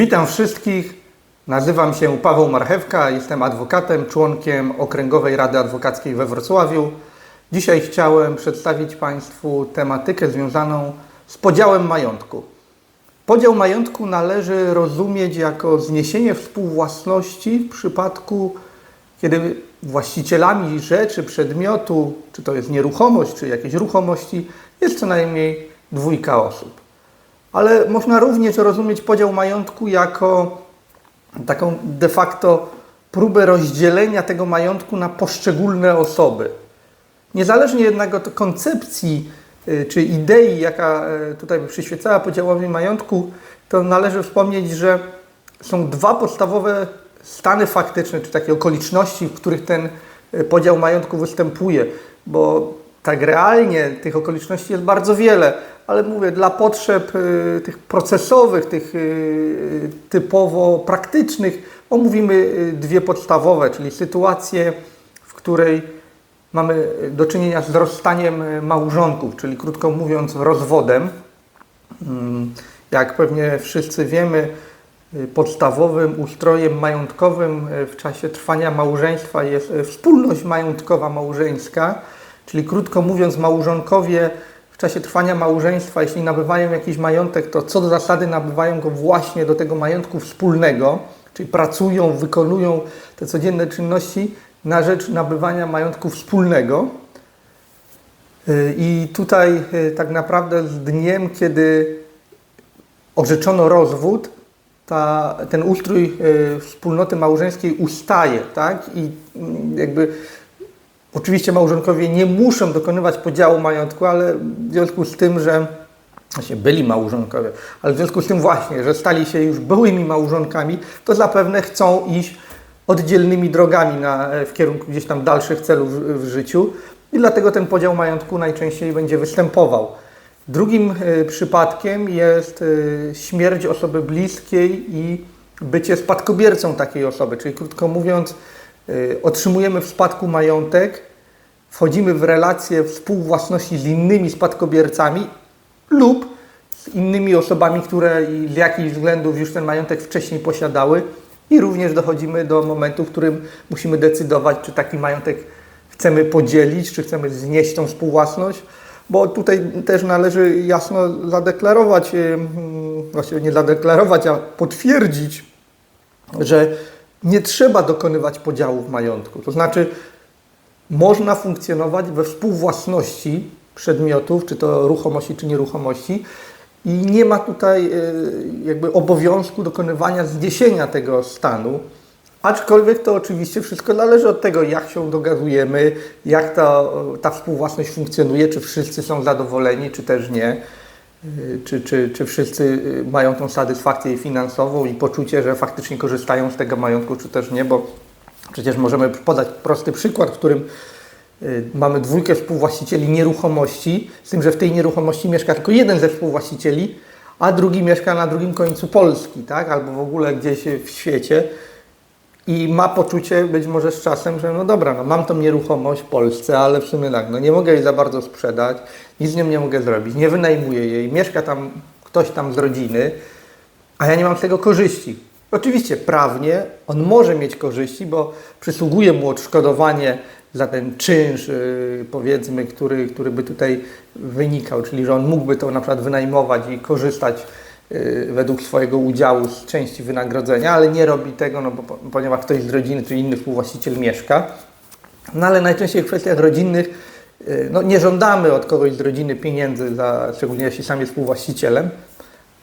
Witam wszystkich. Nazywam się Paweł Marchewka, jestem adwokatem, członkiem Okręgowej Rady Adwokackiej we Wrocławiu. Dzisiaj chciałem przedstawić Państwu tematykę związaną z podziałem majątku. Podział majątku należy rozumieć jako zniesienie współwłasności w przypadku, kiedy właścicielami rzeczy, przedmiotu, czy to jest nieruchomość, czy jakieś ruchomości, jest co najmniej dwójka osób. Ale można również rozumieć podział majątku jako taką de facto próbę rozdzielenia tego majątku na poszczególne osoby. Niezależnie jednak od koncepcji y, czy idei, jaka y, tutaj by przyświecała podziałowi majątku, to należy wspomnieć, że są dwa podstawowe stany faktyczne, czy takie okoliczności, w których ten y, podział majątku występuje, bo tak realnie tych okoliczności jest bardzo wiele, ale mówię, dla potrzeb y, tych procesowych, tych y, typowo praktycznych, omówimy y, dwie podstawowe, czyli sytuację, w której mamy do czynienia z rozstaniem małżonków, czyli krótko mówiąc rozwodem. Mm, Jak pewnie wszyscy wiemy, podstawowym ustrojem majątkowym w czasie trwania małżeństwa jest wspólność majątkowa małżeńska, czyli krótko mówiąc, małżonkowie czasie trwania małżeństwa, jeśli nabywają jakiś majątek, to co do zasady nabywają go właśnie do tego majątku wspólnego, czyli pracują, wykonują te codzienne czynności na rzecz nabywania majątku wspólnego. Y, I tutaj y, tak naprawdę z dniem, kiedy orzeczono rozwód, ta, ten ustrój y, wspólnoty małżeńskiej ustaje, tak? I mm, jakby oczywiście małżonkowie nie muszą dokonywać podziału majątku, ale w związku z tym, że właśnie byli małżonkowie, ale w związku z tym właśnie, że stali się już byłymi małżonkami, to zapewne chcą iść oddzielnymi drogami na, w kierunku gdzieś tam dalszych celów w, w życiu i dlatego ten podział majątku najczęściej będzie występował. Drugim y, przypadkiem jest y, śmierć osoby bliskiej i bycie spadkobiercą takiej osoby, czyli krótko mówiąc, otrzymujemy w spadku majątek, wchodzimy w relacje współwłasności z innymi spadkobiercami lub z innymi osobami, które z jakichś względów już ten majątek wcześniej posiadały i również dochodzimy do momentu, w którym musimy decydować, czy taki majątek chcemy podzielić, czy chcemy znieść tą współwłasność, bo tutaj też należy jasno zadeklarować, właściwie nie zadeklarować, a potwierdzić, że nie trzeba dokonywać podziałów majątku. To znaczy, można funkcjonować we współwłasności przedmiotów, czy to ruchomości, czy nieruchomości, i nie ma tutaj y, jakby obowiązku dokonywania zniesienia tego stanu. Aczkolwiek to oczywiście wszystko zależy od tego, jak się dogadujemy, jak ta, ta współwłasność funkcjonuje, czy wszyscy są zadowoleni, czy też nie, czy, czy, czy wszyscy y, mają tą satysfakcję finansową i poczucie, że faktycznie korzystają z tego majątku, czy też nie, bo przecież możemy podać prosty przykład, w którym y, mamy dwójkę współwłaścicieli nieruchomości, z tym, że w tej nieruchomości mieszka tylko jeden ze współwłaścicieli, a drugi mieszka na drugim końcu Polski, tak? albo w ogóle gdzieś w świecie i ma poczucie być może z czasem, że no dobra, no mam tą nieruchomość w Polsce, ale w sumie tak, no nie mogę jej za bardzo sprzedać, nic z nią nie mogę zrobić, nie wynajmuję jej, mieszka tam ktoś tam z rodziny, a ja nie mam z tego korzyści. Oczywiście prawnie on może mieć korzyści, bo przysługuje mu odszkodowanie za ten czynsz, yy, powiedzmy, który, który by tutaj wynikał, czyli że on mógłby to na przykład wynajmować i korzystać według swojego udziału z części wynagrodzenia, ale nie robi tego, no bo, po- ponieważ ktoś z rodziny czy inny współwłaściciel mieszka. No ale najczęściej w kwestiach rodzinnych yy, no, nie żądamy od kogoś z rodziny pieniędzy, za, szczególnie jeśli sam jest współwłaścicielem,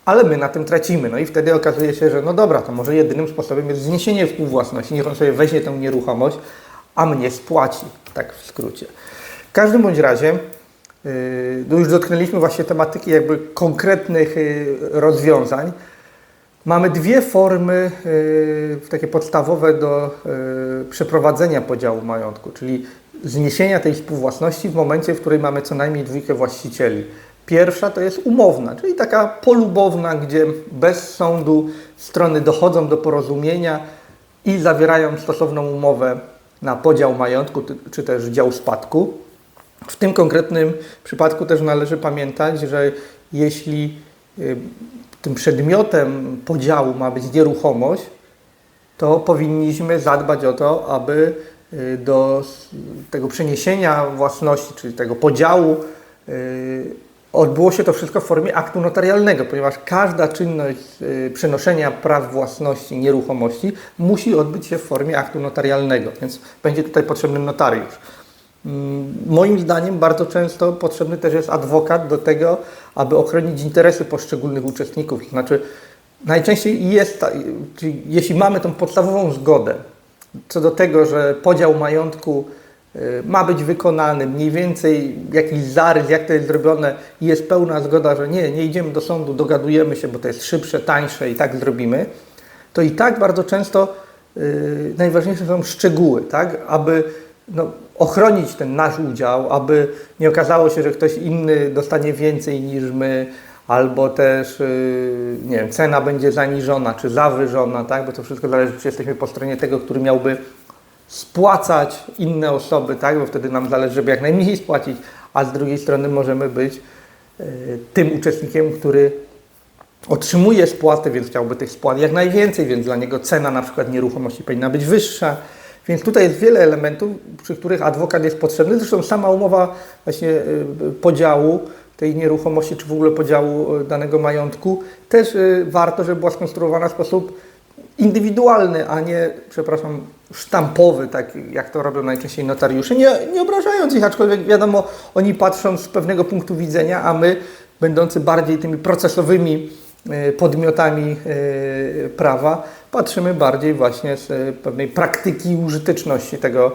ale my na tym tracimy. No i wtedy okazuje się, że no dobra, to może jedynym sposobem jest zniesienie współwłasności. Niech on sobie weźmie tę nieruchomość, a mnie spłaci, tak w skrócie. W każdym bądź razie, no już dotknęliśmy właśnie tematyki jakby konkretnych yy, rozwiązań. Mamy dwie formy yy, takie podstawowe do przeprowadzenia podziału majątku, czyli zniesienia tej współwłasności w momencie, w którym mamy co najmniej dwójkę właścicieli. Pierwsza to jest umowna, czyli taka polubowna, gdzie bez sądu strony dochodzą do porozumienia i zawierają stosowną umowę na podział majątku czy też dział spadku. W tym konkretnym przypadku też należy pamiętać, że jeśli y, tym przedmiotem podziału ma być nieruchomość, to powinniśmy zadbać o to, aby y, do tego przeniesienia własności, czyli tego podziału, y, odbyło się to wszystko w formie aktu notarialnego, ponieważ każda czynność przenoszenia praw własności nieruchomości musi odbyć się w formie aktu notarialnego, więc będzie tutaj potrzebny notariusz. Mm, Moim zdaniem bardzo często potrzebny też jest adwokat do tego, aby ochronić interesy poszczególnych uczestników. Znaczy, najczęściej jest, jeśli mamy tą podstawową zgodę co do tego, że podział majątku y, ma być wykonany, mniej więcej jakiś zarys, jak to jest zrobione i jest pełna zgoda, że nie, nie idziemy do sądu, dogadujemy się, bo to jest szybsze, tańsze i tak zrobimy, to i tak bardzo często y, najważniejsze są szczegóły, tak? Aby no, ochronić ten nasz udział, aby nie okazało się, że ktoś inny dostanie więcej niż my, albo też y, nie wiem, cena będzie zaniżona czy zawyżona, tak? Bo to wszystko zależy, czy jesteśmy po stronie tego, który miałby spłacać inne osoby, tak? Bo wtedy nam zależy, żeby jak najmniej spłacić, a z drugiej strony możemy być y, tym uczestnikiem, który otrzymuje spłaty, więc chciałby tych spłat jak najwięcej, więc dla niego cena na przykład nieruchomości powinna być wyższa. Więc tutaj jest wiele elementów, przy których adwokat jest potrzebny. Zresztą sama umowa właśnie y, podziału tej nieruchomości, czy w ogóle podziału y, danego majątku, też y, warto, żeby była skonstruowana w sposób indywidualny, a nie, przepraszam, sztampowy, tak jak to robią najczęściej notariusze, nie, nie obrażając ich, aczkolwiek wiadomo, oni patrzą z pewnego punktu widzenia, a my, będący bardziej tymi procesowymi podmiotami e, prawa, patrzymy bardziej właśnie z e, pewnej praktyki użyteczności tego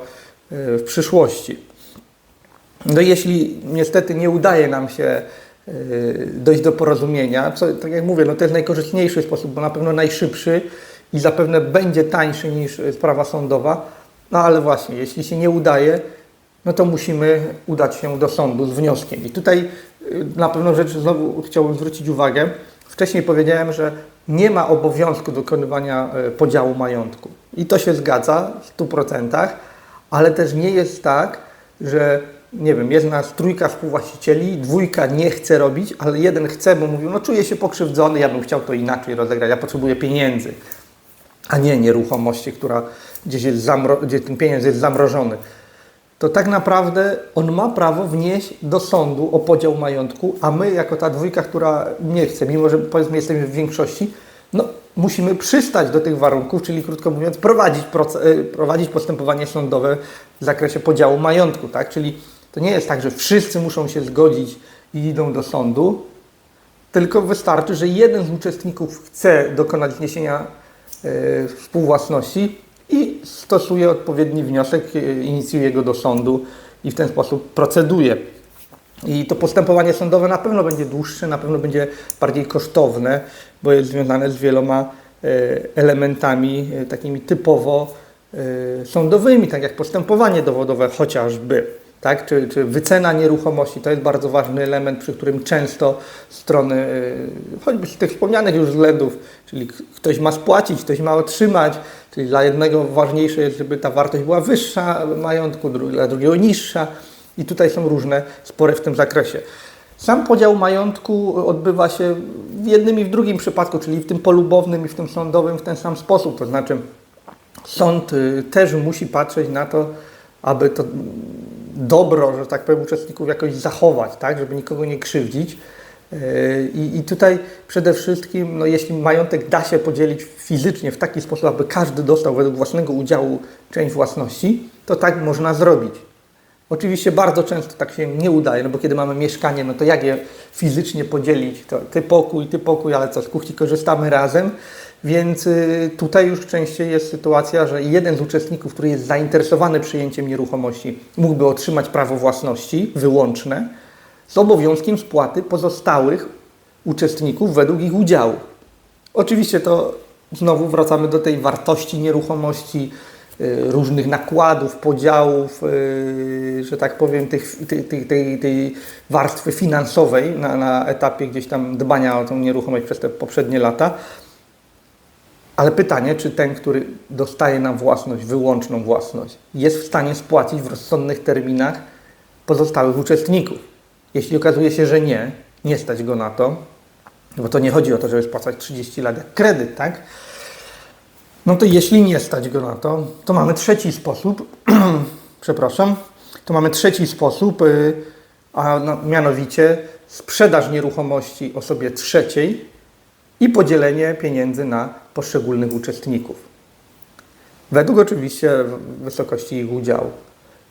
w przyszłości. No jeśli niestety nie udaje nam się y, dojść do porozumienia, co tak jak mówię, no to jest najkorzystniejszy sposób, bo na pewno najszybszy i zapewne będzie tańszy niż y, sprawa sądowa, no ale właśnie, jeśli się nie udaje, no to musimy udać się do sądu z wnioskiem. I tutaj y, na pewną rzecz znowu chciałbym zwrócić uwagę. Wcześniej powiedziałem, że nie ma obowiązku dokonywania y, podziału majątku. I to się zgadza w 100%, ale też nie jest tak, że nie wiem, jest nas trójka współwłaścicieli, dwójka nie chce robić, ale jeden chce, bo mówił, no czuję się pokrzywdzony, ja bym chciał to inaczej rozegrać, ja potrzebuję pieniędzy, a nie nieruchomości, która gdzieś jest zamro- gdzie ten pieniądz jest zamrożony. To tak naprawdę on ma prawo wnieść do sądu o podział majątku, a my jako ta dwójka, która nie chce, mimo że powiedzmy jesteśmy w większości, no musimy przystać do tych warunków, czyli krótko mówiąc prowadzić, y, prowadzić postępowanie sądowe w zakresie podziału majątku, tak? Czyli to nie jest tak, że wszyscy muszą się zgodzić i idą do sądu, tylko wystarczy, że jeden z uczestników chce dokonać wniesienia e, współwłasności i stosuje odpowiedni wniosek, e, inicjuje go do sądu i w ten sposób proceduje. I to postępowanie sądowe na pewno będzie dłuższe, na pewno będzie bardziej kosztowne, bo jest związane z wieloma e, elementami e, takimi typowo sądowymi, tak jak postępowanie dowodowe chociażby. Tak? Czy, czy wycena nieruchomości to jest bardzo ważny element, przy którym często strony, e, choćby z tych wspomnianych już względów, czyli ktoś ma spłacić, ktoś ma otrzymać, czyli dla jednego ważniejsze jest, żeby ta wartość była wyższa majątku, dla drugiego niższa. I tutaj są różne spory w tym zakresie. Sam podział majątku odbywa się w jednym i w drugim przypadku, czyli w tym polubownym i w tym sądowym w ten sam sposób. To znaczy, sąd y, też musi patrzeć na to, aby to dobro, że tak powiem, uczestników jakoś zachować, tak, żeby nikogo nie krzywdzić. Yy, I, I tutaj przede wszystkim, no, jeśli majątek da się podzielić fizycznie w taki sposób, aby każdy dostał według własnego udziału część własności, to tak można zrobić. Oczywiście bardzo często tak się nie udaje, no bo kiedy mamy mieszkanie, no to jak je fizycznie podzielić? To ty pokój, ty pokój, ale co, z kuchni korzystamy razem. Więc y, tutaj już częściej jest sytuacja, że jeden z uczestników, który jest zainteresowany przyjęciem nieruchomości, mógłby otrzymać prawo własności wyłączne z obowiązkiem spłaty pozostałych uczestników według ich udziału. Oczywiście to znowu wracamy do tej wartości nieruchomości, y, różnych nakładów, podziałów, y, że tak powiem, tych, tej, tej, tej, warstwy finansowej na, na etapie gdzieś tam dbania o tą nieruchomość przez te poprzednie lata. Ale pytanie, czy ten, który dostaje nam własność, wyłączną własność, jest w stanie spłacić w rozsądnych terminach pozostałych uczestników. Jeśli okazuje się, że nie, nie stać go na to, bo to nie chodzi o to, żeby spłacać 30 lat jak kredyt, tak? No to jeśli nie stać go na to, to mamy trzeci sposób, przepraszam, to mamy trzeci sposób, y, a no, mianowicie sprzedaż nieruchomości osobie trzeciej i podzielenie pieniędzy na poszczególnych uczestników. Według oczywiście wysokości ich udziału.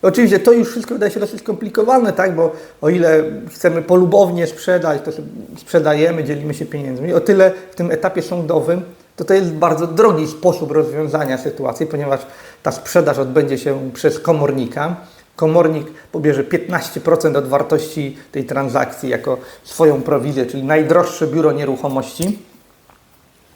Oczywiście to już wszystko wydaje się dosyć skomplikowane, tak? bo o ile chcemy polubownie sprzedać, to sprzedajemy, dzielimy się pieniędzmi, o tyle w tym etapie sądowym to to jest bardzo drogi sposób rozwiązania sytuacji, ponieważ ta sprzedaż odbędzie się przez komornika. Komornik pobierze 15% od wartości tej transakcji jako swoją prowizję, czyli najdroższe biuro nieruchomości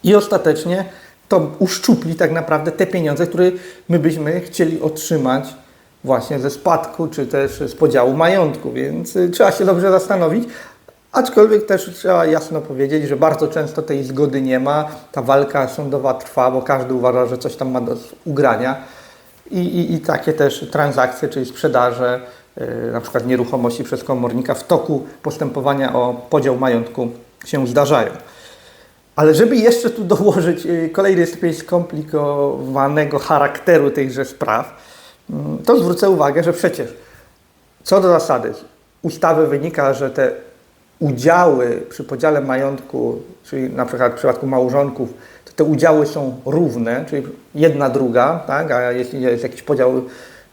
i ostatecznie to uszczupli tak naprawdę te pieniądze, które my byśmy chcieli otrzymać właśnie ze spadku, czy też z podziału majątku, więc y, trzeba się dobrze zastanowić. Aczkolwiek też trzeba jasno powiedzieć, że bardzo często tej zgody nie ma. Ta walka sądowa trwa, bo każdy uważa, że coś tam ma do ugrania. I, i, i takie też transakcje, czyli sprzedaże yy, na przykład nieruchomości przez komornika w toku postępowania o podział majątku się zdarzają. Ale żeby jeszcze tu dołożyć yy, kolejny stopień skomplikowanego charakteru tychże spraw, to zwrócę uwagę, że przecież co do zasady ustawy wynika, że te udziały przy podziale majątku, czyli na przykład w przypadku małżonków, to te udziały są równe, czyli jedna druga, tak? a jeśli jest jakiś podział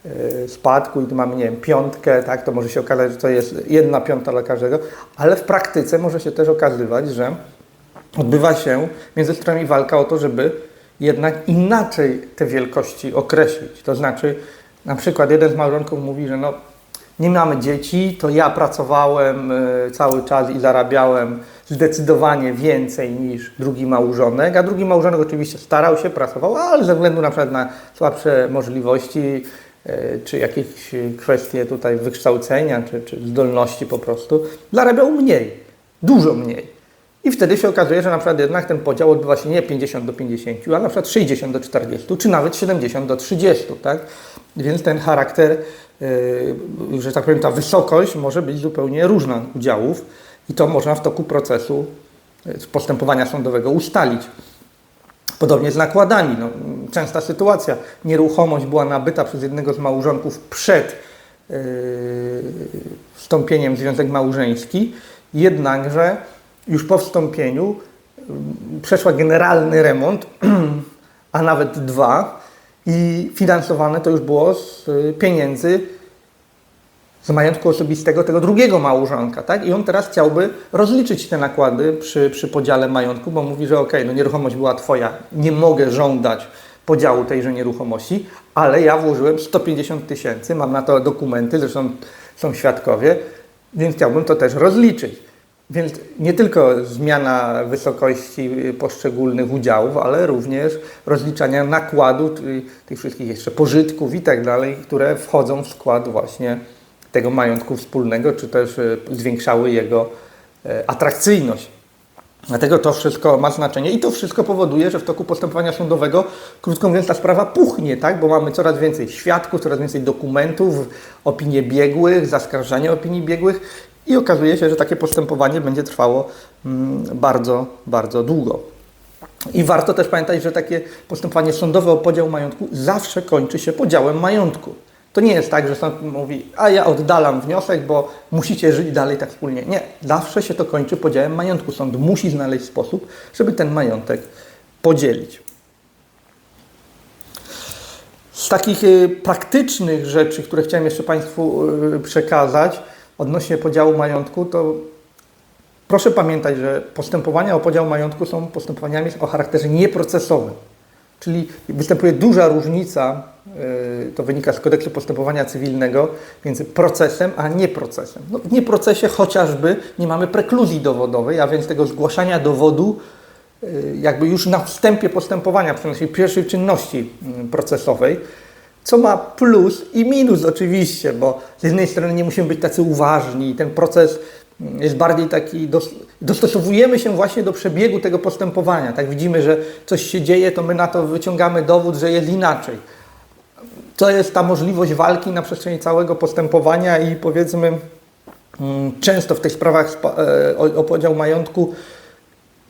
e, spadku i tu mamy, nie wiem, piątkę, tak, to może się okazać, że to jest jedna piąta dla każdego, ale w praktyce może się też okazywać, że odbywa się między stronami walka o to, żeby jednak inaczej te wielkości określić. To znaczy, na przykład jeden z małżonków mówi, że no, nie mamy dzieci, to ja pracowałem e, cały czas i zarabiałem zdecydowanie więcej niż drugi małżonek, a drugi małżonek oczywiście starał się, pracował, ale ze względu na przykład na słabsze możliwości, e, czy jakieś kwestie tutaj wykształcenia, czy, czy zdolności po prostu, zarabiał mniej, dużo mniej. I wtedy się okazuje, że na przykład jednak ten podział odbywa się nie 50 do 50, a na przykład 60 do 40, czy nawet 70 do 30, tak? Więc ten charakter, yy, że tak powiem, ta wysokość może być zupełnie różna udziałów i to można w toku procesu yy, postępowania sądowego ustalić. Podobnie z nakładami. No, częsta sytuacja. Nieruchomość była nabyta przez jednego z małżonków przed yy, wstąpieniem w związek małżeński, jednakże już po wstąpieniu przeszła generalny remont, a nawet dwa, i finansowane to już było z y, pieniędzy z majątku osobistego tego drugiego małżonka, tak? I on teraz chciałby rozliczyć te nakłady przy, przy podziale majątku, bo mówi, że ok, no nieruchomość była twoja, nie mogę żądać podziału tejże nieruchomości, ale ja włożyłem 150 tysięcy, mam na to dokumenty, zresztą są świadkowie, więc chciałbym to też rozliczyć. Więc nie tylko zmiana wysokości poszczególnych udziałów, ale również rozliczania nakładu, czyli tych wszystkich jeszcze pożytków i tak dalej, które wchodzą w skład właśnie tego majątku wspólnego, czy też e, zwiększały jego e, atrakcyjność. Dlatego to wszystko ma znaczenie i to wszystko powoduje, że w toku postępowania sądowego, krótko mówiąc, ta sprawa puchnie, tak? bo mamy coraz więcej świadków, coraz więcej dokumentów, opinie biegłych, zaskarżania opinii biegłych i okazuje się, że takie postępowanie będzie trwało mm, bardzo, bardzo długo. I warto też pamiętać, że takie postępowanie sądowe o podział majątku zawsze kończy się podziałem majątku. To nie jest tak, że sąd mówi, a ja oddalam wniosek, bo musicie żyć dalej tak wspólnie. Nie, zawsze się to kończy podziałem majątku. Sąd musi znaleźć sposób, żeby ten majątek podzielić. Z takich y, praktycznych rzeczy, które chciałem jeszcze Państwu y, przekazać, odnośnie podziału majątku, to proszę pamiętać, że postępowania o podział majątku są postępowaniami o charakterze nieprocesowym. Czyli występuje duża różnica, y, to wynika z kodeksu postępowania cywilnego, między procesem a nieprocesem. No, w nieprocesie chociażby nie mamy prekluzji dowodowej, a więc tego zgłaszania dowodu y, jakby już na wstępie postępowania, przynajmniej pierwszej czynności y, procesowej co ma plus i minus oczywiście, bo z jednej strony nie musimy być tacy uważni, ten proces jest bardziej taki, dostosowujemy się właśnie do przebiegu tego postępowania. Tak widzimy, że coś się dzieje, to my na to wyciągamy dowód, że jest inaczej. To jest ta możliwość walki na przestrzeni całego postępowania i powiedzmy mm, często w tych sprawach e, o podział majątku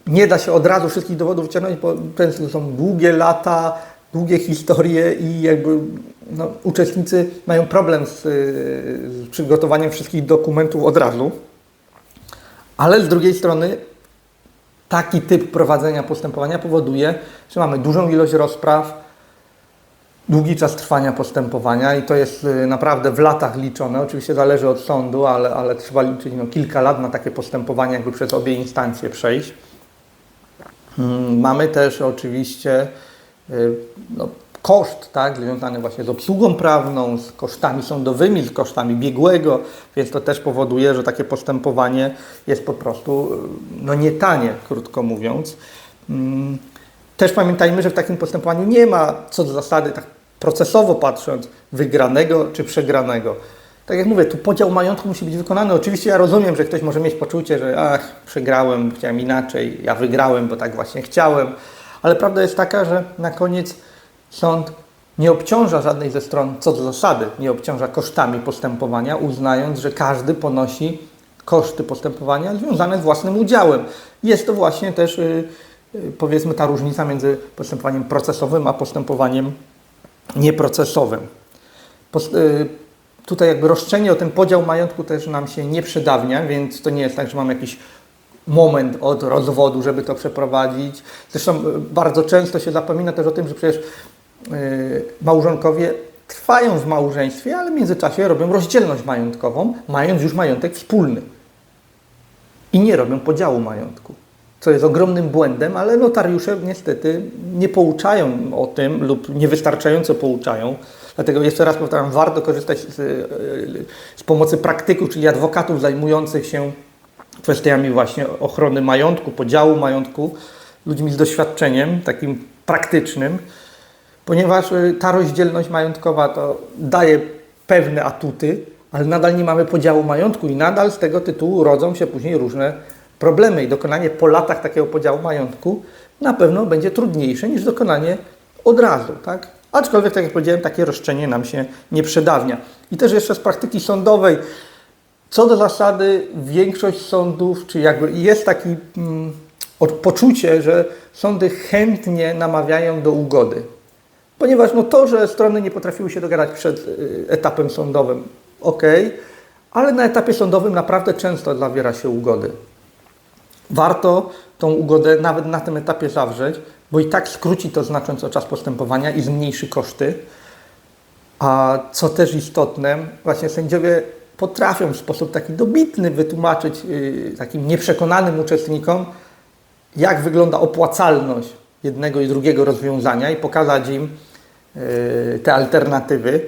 nie da się od razu wszystkich dowodów wyciągnąć, bo często są długie lata, długie historie i jakby no, uczestnicy mają problem z, z przygotowaniem wszystkich dokumentów od razu. Ale z drugiej strony taki typ prowadzenia postępowania powoduje, że mamy dużą ilość rozpraw, długi czas trwania postępowania i to jest y, naprawdę w latach liczone. Oczywiście zależy od sądu, ale, ale trzeba liczyć no, kilka lat na takie postępowanie, jakby przez obie instancje przejść. Mm, Mamy też oczywiście no, koszt, tak, związany właśnie z obsługą prawną, z kosztami sądowymi, z kosztami biegłego, więc to też powoduje, że takie postępowanie jest po prostu y, no, nie tanie, krótko mówiąc. Mm, Też pamiętajmy, że w takim postępowaniu nie ma co do zasady, tak procesowo patrząc, wygranego czy przegranego. Tak jak mówię, tu podział majątku musi być wykonany. Oczywiście ja rozumiem, że ktoś może mieć poczucie, że ach, przegrałem, chciałem inaczej, ja wygrałem, bo tak właśnie chciałem. Ale prawda jest taka, że na koniec sąd nie obciąża żadnej ze stron, co do zasady, nie obciąża kosztami postępowania, uznając, że każdy ponosi koszty postępowania związane z własnym udziałem. Jest to właśnie też, y, y, powiedzmy, ta różnica między postępowaniem procesowym a postępowaniem nieprocesowym. Y, Tutaj jakby roszczenie o ten podział majątku też nam się nie przedawnia, więc to nie jest tak, że mamy jakiś moment od rozwodu, żeby to przeprowadzić. Zresztą y, bardzo często się zapomina też o tym, że przecież y, małżonkowie trwają w małżeństwie, ale w międzyczasie robią rozdzielność majątkową, mając już majątek wspólny. I nie robią podziału majątku. Co jest ogromnym błędem, ale notariusze niestety nie pouczają o tym lub niewystarczająco pouczają. Dlatego jeszcze raz powtarzam, warto korzystać z, y, z pomocy praktyków, czyli adwokatów zajmujących się kwestiami właśnie ochrony majątku, podziału majątku, ludźmi z doświadczeniem takim praktycznym, ponieważ y, ta rozdzielność majątkowa to daje pewne atuty, ale nadal nie mamy podziału majątku i nadal z tego tytułu rodzą się później różne problemy i dokonanie po latach takiego podziału majątku na pewno będzie trudniejsze niż dokonanie od razu, tak? Aczkolwiek, tak jak powiedziałem, takie roszczenie nam się nie przedawnia. I też jeszcze z praktyki sądowej, co do zasady, większość sądów, czy jakby jest taki mm, poczucie, że sądy chętnie namawiają do ugody. Ponieważ no to, że strony nie potrafiły się dogadać przed y, etapem sądowym, ok, ale na etapie sądowym naprawdę często zawiera się ugody. Warto tą ugodę nawet na tym etapie zawrzeć, bo i tak skróci to znacząco czas postępowania i zmniejszy koszty. A co też istotne, właśnie sędziowie potrafią w sposób taki dobitny wytłumaczyć yy, takim nieprzekonanym uczestnikom, jak wygląda opłacalność jednego i drugiego rozwiązania i pokazać im yy, te alternatywy.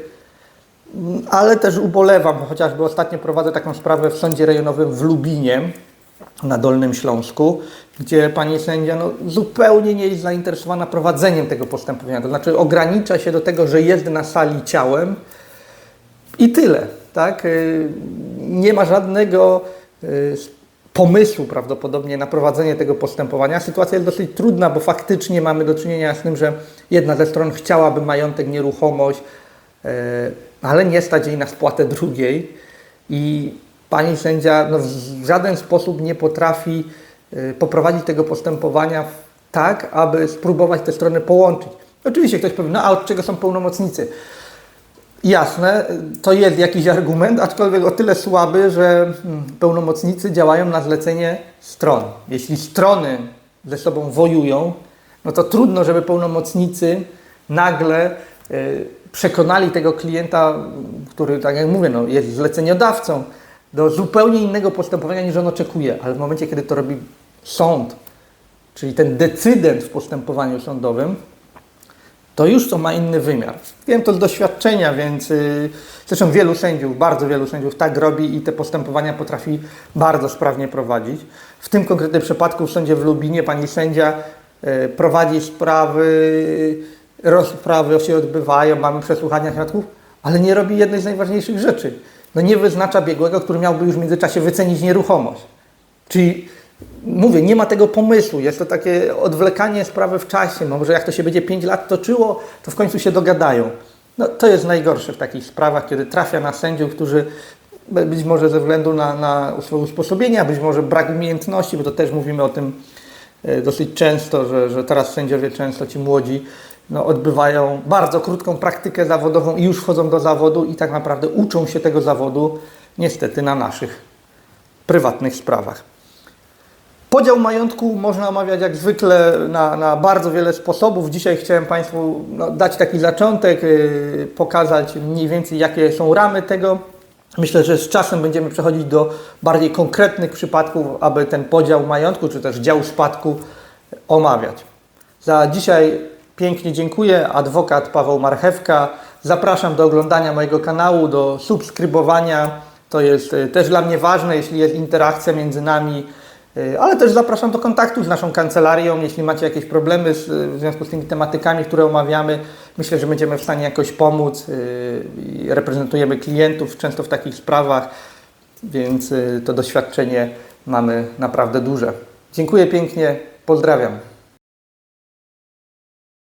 Ale też ubolewam, bo chociażby ostatnio prowadzę taką sprawę w sądzie rejonowym w Lubinie na Dolnym Śląsku, gdzie pani sędzia no, zupełnie nie jest zainteresowana prowadzeniem tego postępowania. To znaczy ogranicza się do tego, że jest na sali ciałem i tyle. Tak? Y, Nie ma żadnego y, pomysłu prawdopodobnie na prowadzenie tego postępowania. Sytuacja jest dosyć trudna, bo faktycznie mamy do czynienia z tym, że jedna ze stron chciałaby majątek, nieruchomość, y, ale nie stać jej na spłatę drugiej i pani sędzia no, w żaden sposób nie potrafi poprowadzić tego postępowania tak, aby spróbować te strony połączyć. Oczywiście ktoś powie, no a od czego są pełnomocnicy? Jasne, to jest jakiś argument, aczkolwiek o tyle słaby, że hmm, pełnomocnicy działają na zlecenie stron. Jeśli strony ze sobą wojują, no to trudno, żeby pełnomocnicy nagle y, przekonali tego klienta, który, tak jak mówię, no, jest zleceniodawcą, do zupełnie innego postępowania niż on oczekuje. Ale w momencie, kiedy to robi sąd, czyli ten decydent w postępowaniu sądowym, to już to ma inny wymiar. Wiem to z doświadczenia, więc yy, zresztą wielu sędziów, bardzo wielu sędziów tak robi i te postępowania potrafi bardzo sprawnie prowadzić. W tym konkretnym przypadku w sądzie w Lubinie pani sędzia yy, prowadzi sprawy, rozprawy się odbywają, mamy przesłuchania świadków, ale nie robi jednej z najważniejszych rzeczy. No nie wyznacza biegłego, który miałby już w międzyczasie wycenić nieruchomość. Czyli mówię, nie ma tego pomysłu. Jest to takie odwlekanie sprawy w czasie. Może jak to się będzie 5 lat toczyło, to w końcu się dogadają. No, to jest najgorsze w takich sprawach, kiedy trafia na sędziów, którzy być może ze względu na, na swoje usposobienia, być może brak umiejętności, bo to też mówimy o tym e, dosyć często, że, że teraz sędziowie często ci młodzi no, odbywają bardzo krótką praktykę zawodową i już wchodzą do zawodu i tak naprawdę uczą się tego zawodu niestety na naszych prywatnych sprawach. Podział majątku można omawiać jak zwykle na, na bardzo wiele sposobów. Dzisiaj chciałem Państwu no, dać taki zaczątek, yy, pokazać mniej więcej jakie są ramy tego. Myślę, że z czasem będziemy przechodzić do bardziej konkretnych przypadków, aby ten podział majątku czy też dział spadku omawiać. Za dzisiaj pięknie dziękuję. Adwokat Paweł Marchewka. Zapraszam do oglądania mojego kanału, do subskrybowania. To jest y, też dla mnie ważne, jeśli jest interakcja między nami. Y, Ale też zapraszam do kontaktu z naszą kancelarią, jeśli macie jakieś problemy z, w związku z tymi tematykami, które omawiamy. Myślę, że będziemy w stanie jakoś pomóc. y, Reprezentujemy klientów często w takich sprawach, więc y, to doświadczenie mamy naprawdę duże. Dziękuję pięknie, pozdrawiam.